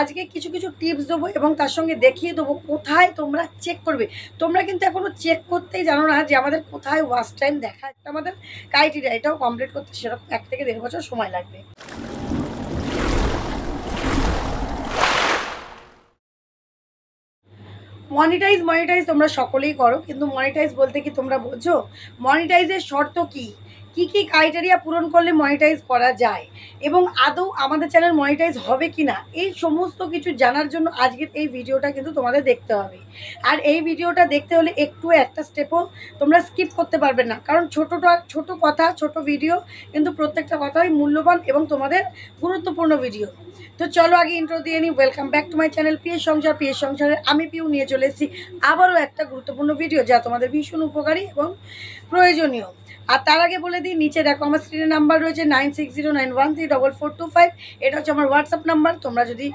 আজকে কিছু কিছু টিপস দেবো এবং তার সঙ্গে দেখিয়ে দেবো কোথায় তোমরা চেক করবে। তোমরা কিন্তু এখনও চেক করতেই জানো না যে আমাদের কোথায় ওয়াচ টাইম দেখা আমাদের ক্রাইটেরিয়া এটাও কমপ্লিট করতে সেরকম এক থেকে দেড় বছর সময় লাগবে। মনিটাইজ মনিটাইজ তোমরা সকলেই করো, কিন্তু মনিটাইজ বলতে কি তোমরা বোঝো? মনিটাইজের শর্ত কি? কি কি ক্রাইটেরিয়া পূরণ করলে মনিটাইজ করা যায় এবং আদৌ আমাদের চ্যানেল মনিটাইজ হবে কি না এই সমস্ত কিছু জানার জন্য আজকের এই ভিডিওটা কিন্তু তোমাদের দেখতে হবে। আর এই ভিডিওটা দেখতে হলে একটু একটা স্টেপও তোমরা স্কিপ করতে পারবে না, কারণ ছোটোটা, ছোট কথা, ছোট ভিডিও কিন্তু প্রত্যেকটা কথাই মূল্যবান এবং তোমাদের গুরুত্বপূর্ণ ভিডিও তো চলো আগে ইন্ট্রো দিয়ে নিই welcome back to my channel PS Sansar PS সংসারের আমি পিউ নিয়ে চলে এসেছি আবারও একটা গুরুত্বপূর্ণ ভিডিও যা তোমাদের ভীষণ উপকারী এবং প্রয়োজনীয়। আর তার আগে বলে দিই নিচে দেখো আমার স্ক্রিনের নাম্বার রয়েছে nine six zero nine one three double four two five এটা হচ্ছে আমার হোয়াটসঅ্যাপ নাম্বার তোমরা যদি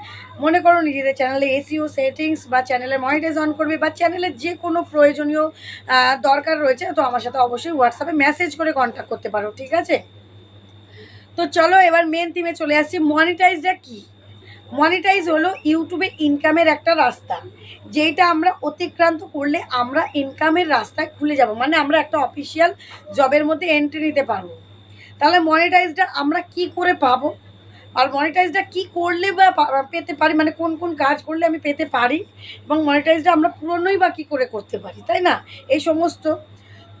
মনে করো নিজেদের চ্যানেলে এসিও সেটিংস বা চ্যানেলে মনিটাইজ অন করবে বা চ্যানেলের যে কোনো প্রয়োজনীয় দরকার রয়েছে, তো আমার সাথে অবশ্যই হোয়াটসঅ্যাপে মেসেজ করে কন্ট্যাক্ট করতে পারো, ঠিক আছে? তো চলো এবার মেন থিমে চলে আসছি মনিটাইজটা কি? মনিটাইজ হলো ইউটিউবে ইনকামের একটা রাস্তা যেটা আমরা অতিক্রান্ত করলে আমরা ইনকামের রাস্তায় খুলে যাব মানে আমরা একটা অফিসিয়াল জবের মধ্যে এন্ট্রি নিতে পারব। তাহলে মনিটাইজটা আমরা কি করে পাবো? আর মনিটাইজটা কি করলে বা পেতে পারি মানে কোন কোন কাজ করলে আমি পেতে পারি? এবং মনিটাইজটা আমরা পুরনোই বা কী করে করতে পারি, তাই না? এই সমস্ত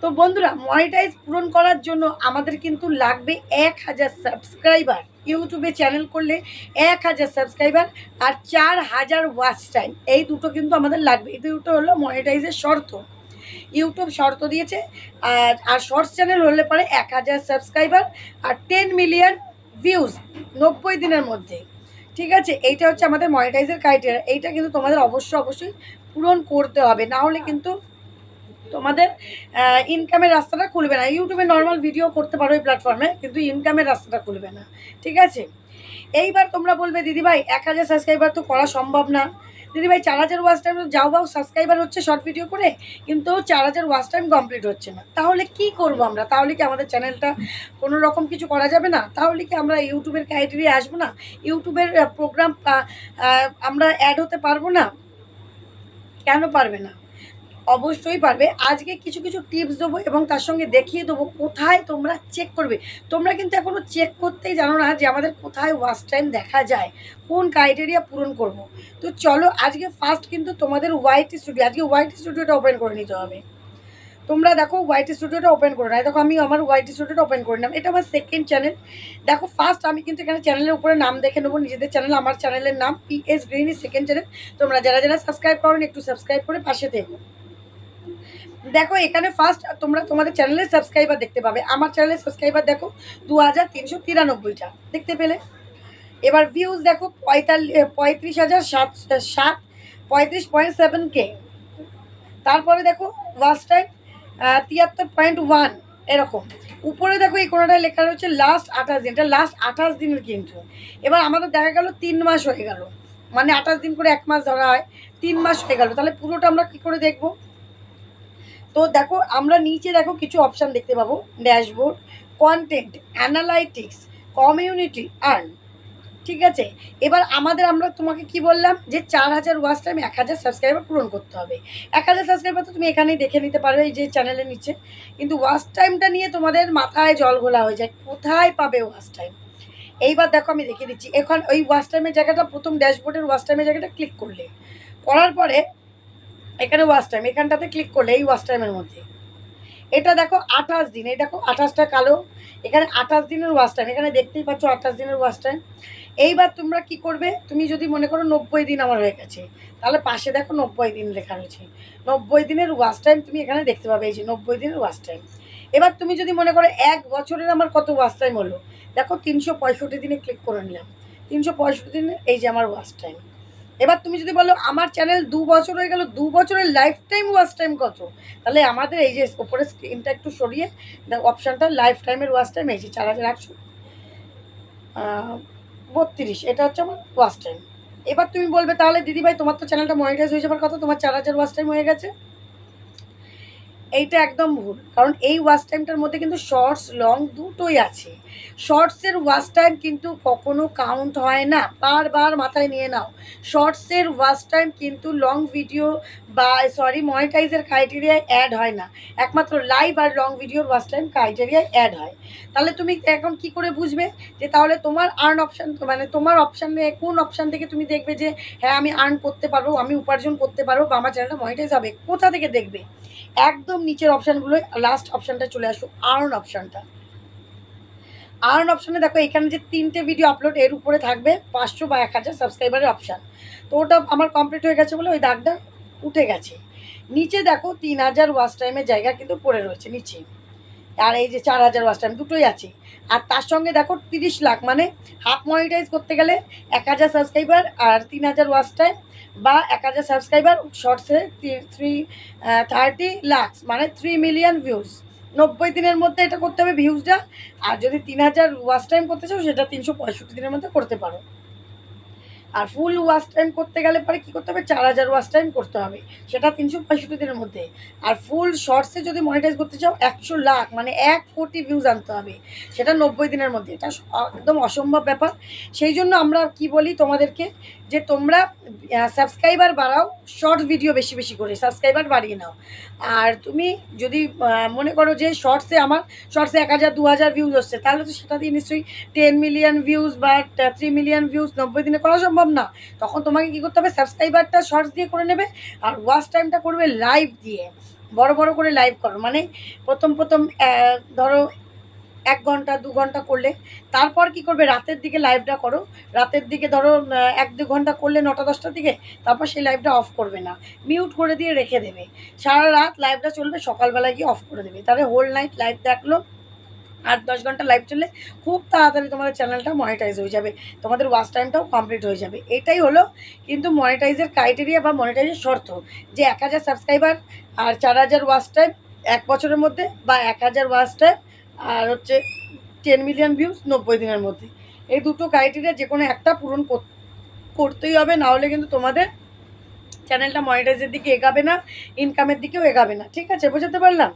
তো বন্ধুরা মনিটাইজ পূরণ করার জন্য আমাদের কিন্তু লাগবে এক হাজার সাবস্ক্রাইবার ইউটিউবে চ্যানেল করলে এক হাজার সাবস্ক্রাইবার আর চার হাজার ওয়াচ টাইম এই দুটো কিন্তু আমাদের লাগবে। এই দুটো হলো মনিটাইজের শর্ত। ইউটিউব শর্ত দিয়েছে। আর আর শর্টস চ্যানেল হলে পরে এক হাজার সাবস্ক্রাইবার আর টেন মিলিয়ন ভিউজ নব্বই দিনের মধ্যে। ঠিক আছে? এইটা হচ্ছে আমাদের মনিটাইজের ক্রাইটেরিয়া এইটা কিন্তু তোমাদের অবশ্যই অবশ্যই পূরণ করতে হবে। না হলে কিন্তু তোমাদের ইনকামের রাস্তাটা খুলবে না। ইউটিউবে নর্মাল ভিডিও করতে পারো এই প্ল্যাটফর্মে কিন্তু ইনকামের রাস্তাটা খুলবে না। ঠিক আছে? এইবার তোমরা বলবে, দিদিভাই, এক হাজার সাবস্ক্রাইবার তো করা সম্ভব না। দিদিভাই, চার হাজার ওয়াচ টাইম যাও বাও সাবস্ক্রাইবার হচ্ছে শর্ট ভিডিও করে, কিন্তু চার হাজার ওয়াচ টাইম কমপ্লিট হচ্ছে না। তাহলে কি করব আমরা? তাহলে কি আমাদের চ্যানেলটা কোনো রকম কিছু করা যাবে না? তাহলে কি আমরা ইউটিউবের ক্রাইটেরিয়া আসব না? ইউটিউবের প্রোগ্রাম আমরা অ্যাড হতে পারব না? কেন পারবে না? অবশ্যই পারবে। আজকে কিছু কিছু টিপস দেবো এবং তার সঙ্গে দেখিয়ে দেবো কোথায় তোমরা চেক করবে। তোমরা কিন্তু এখনও চেক করতেই জানো না যে আমাদের কোথায় ওয়াচ টাইম দেখা যায়, কোন ক্রাইটেরিয়া পূরণ করব। তো চলো আজকে ফার্স্ট কিন্তু তোমাদের হোয়াইট স্টুডিও আজকে হোয়াইট স্টুডিওটা ওপেন করে নিতে হবে। তোমরা দেখো হোয়াইট স্টুডিওটা ওপেন করে নাও দেখো আমি আমার হোয়াইট স্টুডিওটা ওপেন করে নিলাম এটা আমার সেকেন্ড চ্যানেল দেখো ফার্স্ট আমি কিন্তু এখানে চ্যানেলের উপরে নাম দেখে নেব। নিজেদের চ্যানেল আমার চ্যানেলের নাম P S Greeny second channel তোমরা যারা যারা সাবস্ক্রাইব করেন, একটু সাবস্ক্রাইব করে পাশে থেকো। দেখো, এখানে ফার্স্ট তোমরা তোমাদের চ্যানেলের সাবস্ক্রাইবার দেখতে পাবে। আমার চ্যানেলের সাবস্ক্রাইবার দেখো দু হাজার তিনশো তিরানব্বইটা। দেখতে পেলে? এবার ভিউজ দেখো পঁয়তাল্লিশ পঁয়ত্রিশ হাজার সাত সাত পঁয়ত্রিশ পয়েন্ট সেভেন কে তারপরে দেখো ওয়াচ টাইম তিয়াত্তর পয়েন্ট ওয়ান এরকম। উপরে দেখো, এই কোনোটায় লেখা রয়েছে লাস্ট আঠাশ দিন। এটা লাস্ট আঠাশ দিনের কিন্তু। এবার আমাদের দেখা গেল, তিন মাস হয়ে গেল। মানে আঠাশ দিন করে এক মাস ধরা হয়, তিন মাস হয়ে গেল। তাহলে পুরোটা আমরা কী করে দেখব? তো দেখো, আমরা নিচে দেখো কিছু অপশান দেখতে পাবো। Dashboard content analytics community earn ঠিক আছে? এবার আমাদের আমরা তোমাকে কি বললাম? যে চার হাজার ওয়াচ টাইম এক হাজার সাবস্ক্রাইবার পূরণ করতে হবে। এক হাজার সাবস্ক্রাইবার তো তুমি এখানেই দেখে নিতে পারবে এই যে চ্যানেলের নিচে। কিন্তু ওয়াচ টাইমটা নিয়ে তোমাদের মাথায় জল ঘোলা হয়ে যায়। কোথায় পাবে ওয়াচ টাইম এইবার দেখো আমি দেখিয়ে দিচ্ছি। এখন ওই ওয়াচ টাইমের জায়গাটা, প্রথম ড্যাশবোর্ডের ওয়াচ টাইমের জায়গাটা ক্লিক করলে। করার পরে এখানে ওয়াচ টাইম এখানটাতে ক্লিক করলে এই ওয়াচ টাইমের মধ্যে। এটা দেখো আঠাশ দিন, এই দেখো আঠাশটা কালো, এখানে আঠাশ দিনের ওয়াচ টাইম এখানে দেখতেই পাচ্ছ আঠাশ দিনের ওয়াচ টাইম এইবার তোমরা কি করবে, তুমি যদি মনে করো নব্বই দিন আমার হয়ে গেছে, তাহলে পাশে দেখো নব্বই দিন লেখা রয়েছে। নব্বই দিনের ওয়াচ টাইম তুমি এখানে দেখতে পাবে, এই যে নব্বই দিনের ওয়াচ টাইম এবার তুমি যদি মনে করো এক বছরের আমার কত ওয়াচ টাইম হলো, দেখো তিনশো পঁয়ষট্টি দিনে ক্লিক করে নিলাম। তিনশো পঁয়ষট্টি দিনে এই যে আমার ওয়াচ টাইম এবার তুমি যদি বলো, আমার চ্যানেল দু বছর হয়ে গেল, দু বছরের লাইফ টাইম ওয়াচ টাইম কত? তাহলে আমাদের এই যে ওপরে স্ক্রিনটা একটু সরিয়ে অপশানটা লাইফ টাইমের ওয়াচ টাইম যে চার হাজার একশো বত্রিশ, এটা হচ্ছে আমার ওয়াচ টাইম এবার তুমি বলবে, তাহলে দিদিভাই, তোমার তো চ্যানেলটা মনিটাইজ হয়ে যাওয়ার কথা, তোমার চার হাজার ওয়াচ টাইম হয়ে গেছে। এইটা একদম ভুল। কারণ এই ওয়াচ টাইমটার মধ্যে কিন্তু শর্টস লং দুটোই আছে। শর্টসের ওয়াচ টাইম কিন্তু কখনো কাউন্ট হয় না। বারবার মাথায় নিয়ে নাও। শর্টসের ওয়াচ টাইম কিন্তু লং ভিডিও বা সরি মনিটাইজের ক্রাইটেরিয়ায় অ্যাড হয় না। একমাত্র লাইভ আর লং ভিডিওর ওয়াচ টাইম ক্রাইটেরিয়ায় অ্যাড হয়। তাহলে তুমি এখন কি করে বুঝবে? যে তাহলে তোমার আর্ন অপশান মানে তোমার অপশানে কোন অপশান থেকে তুমি দেখবে যে হ্যাঁ আমি আর্ন করতে পারব, আমি উপার্জন করতে পারব বা আমার চ্যানেলটা মনিটাইজ হবে, কোথা থেকে দেখবে? একদম নিচের অপশানগুলো লাস্ট অপশানটা চলে আসুক আর্ন অপশানটা আর্ন অপশানে দেখো, এখানে যে তিনটে ভিডিও আপলোড এর উপরে থাকবে পাঁচশো বা এক হাজার সাবস্ক্রাইবারের অপশান তো ওটা আমার কমপ্লিট হয়ে গেছে বলে ওই দাগটা উঠে গেছে। নিচে দেখো, তিন হাজার ওয়াশ টাইমের জায়গা কিন্তু পড়ে রয়েছে, নিচে। আর এই যে চার হাজার ওয়াচ টাইম দুটোই আছে। আর তার সঙ্গে দেখো তিরিশ লাখ মানে হাফ মনিটাইজ করতে গেলে এক হাজার সাবস্ক্রাইবার আর তিন হাজার ওয়াচ টাইম বা এক হাজার সাবস্ক্রাইবার শর্টসে থ্রি থার্টি লাখস মানে থ্রি মিলিয়ন ভিউজ নব্বই দিনের মধ্যে এটা করতে হবে ভিউজটা আর যদি তিন হাজার ওয়াচ টাইম করতে চাও, সেটা তিনশো পঁয়ষট্টি দিনের মধ্যে করতে পারো। আর ফুল ওয়াচ টাইম করতে গেলে পরে কী করতে হবে? চার হাজার ওয়াচ টাইম করতে হবে। সেটা তিনশো পঁয়ষট্টি দিনের মধ্যে। আর ফুল শর্টসে যদি মনিটাইজ করতে চাও, একশো লাখ মানে এক কোটি ভিউজ আনতে হবে। সেটা নব্বই দিনের মধ্যে। এটা একদম অসম্ভব ব্যাপার। সেই জন্য আমরা কি বলি তোমাদেরকে, যে তোমরা সাবস্ক্রাইবার বাড়াও শর্ট ভিডিও বেশি বেশি করে। সাবস্ক্রাইবার বাড়িয়ে নাও। আর তুমি যদি মনে করো যে শর্টসে আমার শর্টসে এক হাজার, দু হাজার ভিউজ হচ্ছে তাহলে তো সেটা দিয়ে নিশ্চয়ই টেন মিলিয়ন ভিউজ বা থ্রি মিলিয়ন ভিউজ নব্বই দিনে করা সম্ভব না। তখন তোমাকে কী করতে হবে? সাবস্ক্রাইবারটা শর্টস দিয়ে করে নেবে আর ওয়াচ টাইমটা করবে লাইভ দিয়ে। বড় বড় করে লাইভ করো। মানে প্রথম প্রথম ধরো এক ঘণ্টা, দু ঘণ্টা করলে। তারপর কি করবে? রাতের দিকে লাইভটা করো। রাতের দিকে ধরো এক দু ঘণ্টা করলে নটা, দশটার দিকে, তারপর সেই লাইভটা অফ করবে না। মিউট করে দিয়ে রেখে দেবে। সারা রাত লাইভটা চলবে, সকালবেলায় গিয়ে অফ করে দেবে। তাহলে হোল নাইট লাইভ দেখল। আট দশ ঘণ্টা লাইভ চললে খুব তাড়াতাড়ি তোমাদের চ্যানেলটা মনিটাইজ হয়ে যাবে। তোমাদের ওয়াচ টাইমটাও কমপ্লিট হয়ে যাবে। এটাই হলো কিন্তু মনিটাইজের ক্রাইটেরিয়া বা মনিটাইজের শর্ত যে এক হাজার সাবস্ক্রাইবার আর চার হাজার ওয়াচ টাইম এক বছরের মধ্যে বা এক হাজার ওয়াচ টাইম আর হচ্ছে টেন মিলিয়ন ভিউজ নব্বই দিনের মধ্যে। এই দুটো ক্রাইটেরিয়া যে কোনো একটা পূরণ কর- করতেই হবে, না হলে কিন্তু তোমাদের চ্যানেলটা মনিটাইজের দিকে এগাবে না ইনকামের দিকেও এগাবে না। ঠিক আছে, বোঝাতে পারলাম?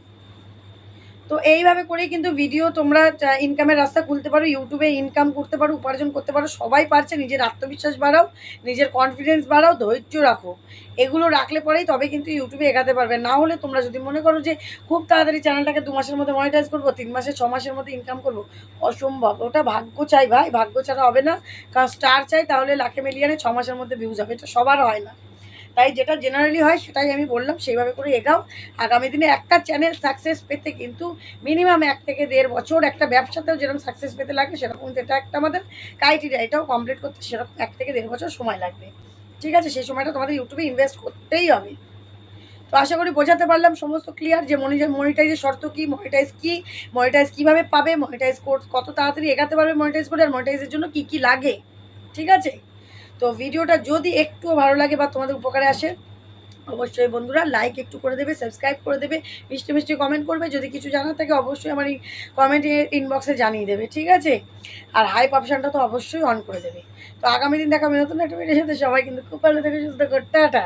তো এইভাবে করেই কিন্তু ভিডিও তোমরা ইনকামের রাস্তা খুলতে পারো ইউটিউবে ইনকাম করতে পারো, উপার্জন করতে পারো, সবাই পারছে নিজের আত্মবিশ্বাস বাড়াও, নিজের কনফিডেন্স বাড়াও, ধৈর্য রাখো। এগুলো রাখলে পরেই তবে কিন্তু ইউটিউবে এগাতে পারবে। না হলে তোমরা যদি মনে করো যে খুব তাড়াতাড়ি চ্যানেলটাকে দু মাসের মধ্যে মনিটাইজ করব, তিন মাসে, ছ মাসের মধ্যে ইনকাম করব, অসম্ভব। ওটা ভাগ্য চাই ভাই, ভাগ্য ছাড়া হবে না। কারণ স্টার চাই, তাহলে লাখে মিলিয়নে ছ মাসের মধ্যে ভিউজ হবে। এটা সবার হয় না। তাই যেটা জেনারেলি হয় সেটাই আমি বললাম, সেইভাবে করে এগাও। আগামী দিনে একটা চ্যানেল সাকসেস পেতে কিন্তু মিনিমাম এক থেকে দেড় বছর একটা ব্যবসাতেও যেরকম সাকসেস পেতে লাগে, সেরকম এটা একটা আমাদের ক্রাইটেরিয়া এটাও কমপ্লিট করতে সেরকম এক থেকে দেড় বছর সময় লাগবে। ঠিক আছে, সেই সময়টা তোমাদের ইউটিউবে ইনভেস্ট করতেই হবে। তো আশা করি বোঝাতে পারলাম, সমস্ত ক্লিয়ার যে মনি মনিটাইজের শর্ত কী মনিটাইজ কী মনিটাইজ কীভাবে পাবে মনিটাইজ কত তাড়াতাড়ি এগাতে পারবে মনিটাইজ করে, আর মনিটাইজের জন্য কী কী লাগে। ঠিক আছে? তো ভিডিওটা যদি একটুও ভালো লাগে বা তোমাদের উপকারে আসে, অবশ্যই বন্ধুরা লাইক একটু করে দেবে সাবস্ক্রাইব করে দেবে, মিষ্টি মিষ্টি কমেন্ট করবে, যদি কিছু জানার থাকে অবশ্যই আমার এই কমেন্ট ইনবক্সে জানিয়ে দেবে, ঠিক আছে? আর হাইপ অপশানটা তো অবশ্যই অন করে দেবে। তো আগামী দিন দেখা হবে নতুন একটা ভিডিওর সাথে, সবাই কিন্তু খুব ভালো থেকে, সুস্থ করতে টাটা!